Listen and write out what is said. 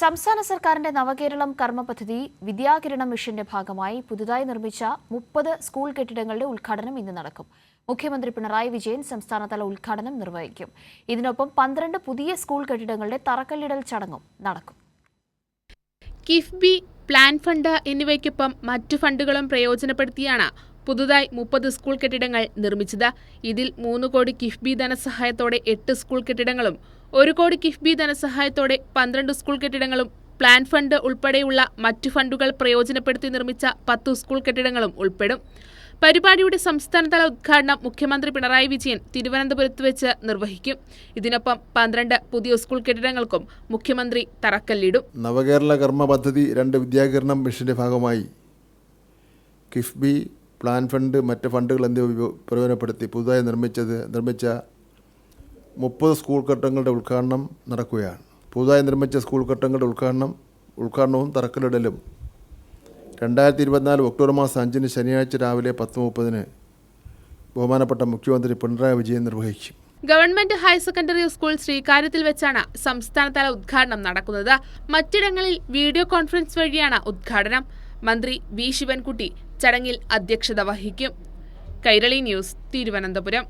സംസ്ഥാന സർക്കാരിന്റെ നവകേരളം കർമ്മ പദ്ധതി വിദ്യാകിരണം മിഷന്റെ ഭാഗമായി പുതുതായി നിർമ്മിച്ച മുപ്പത് സ്കൂൾ കെട്ടിടങ്ങളുടെ ഉദ്ഘാടനം ഇന്ന് നടക്കും. മുഖ്യമന്ത്രി പിണറായി വിജയൻ സംസ്ഥാനതല ഉദ്ഘാടനം നിർവഹിക്കും. ഇതിനൊപ്പം പന്ത്രണ്ട് പുതിയ സ്കൂൾ കെട്ടിടങ്ങളുടെ തറക്കല്ലിടൽ ചടങ്ങും നടക്കും. കിഫ്ബി പ്ലാൻ ഫണ്ട് എന്നിവയ്ക്കൊപ്പം മറ്റു ഫണ്ടുകളും പ്രയോജനപ്പെടുത്തിയാണ് പുതുതായി മുപ്പത് സ്കൂൾ കെട്ടിടങ്ങൾ നിർമ്മിച്ചത്. ഇതിൽ മൂന്ന് കോടി കിഫ്ബി ധനസഹായത്തോടെ എട്ട് സ്കൂൾ കെട്ടിടങ്ങളും ഒരു കോടി കിഫ്ബി ധനസഹായത്തോടെ പന്ത്രണ്ട് സ്കൂൾ കെട്ടിടങ്ങളും പ്ലാൻ ഫണ്ട് ഉൾപ്പെടെയുള്ള മറ്റു ഫണ്ടുകൾ പ്രയോജനപ്പെടുത്തി നിർമ്മിച്ച പത്ത് സ്കൂൾ കെട്ടിടങ്ങളും ഉൾപ്പെടും. പരിപാടിയുടെ സംസ്ഥാനതല ഉദ്ഘാടനം മുഖ്യമന്ത്രി പിണറായി വിജയൻ തിരുവനന്തപുരത്ത് വെച്ച് നിർവഹിക്കും. ഇതിനൊപ്പം പന്ത്രണ്ട് പുതിയ സ്കൂൾ കെട്ടിടങ്ങൾക്കും മുഖ്യമന്ത്രി തറക്കല്ലിടും. നവകേരള കർമ്മ പദ്ധതി രണ്ട് വിദ്യാകരണം മിഷന്റെ ഭാഗമായി. കിഫ്ബി പ്ലാൻ ഫണ്ട് മറ്റ് ഫണ്ടുകൾ എന്നിവ പ്രയോജനപ്പെടുത്തി പുതുതായി നിർമ്മിച്ചത് നിർമ്മിച്ച മുപ്പത് സ്കൂൾ കെട്ടിടങ്ങളുടെ ഉദ്ഘാടനം നടക്കുകയാണ്. പുതുതായി നിർമ്മിച്ച സ്കൂൾ കെട്ടിടങ്ങളുടെ ഉദ്ഘാടനം ഉദ്ഘാടനവും തറക്കല്ലിടലും. രണ്ടായിരത്തി ഇരുപത്തിനാല് ഒക്ടോബർ മാസം അഞ്ചിന് ശനിയാഴ്ച രാവിലെ പത്ത് മുപ്പതിന് ബഹുമാനപ്പെട്ട മുഖ്യമന്ത്രി പിണറായി വിജയൻ നിർവഹിക്കും. ഗവൺമെന്റ് ഹയർ സെക്കൻഡറി സ്കൂൾ ശ്രീകാര്യത്തിൽ വെച്ചാണ് സംസ്ഥാനതല ഉദ്ഘാടനം നടക്കുന്നത്. മറ്റിടങ്ങളിൽ വീഡിയോ കോൺഫറൻസ് വഴിയാണ് ഉദ്ഘാടനം. മന്ത്രി വി ശിവൻകുട്ടി ചടങ്ങിൽ അധ്യക്ഷത വഹിക്കും. കൈരളി ന്യൂസ് തിരുവനന്തപുരം.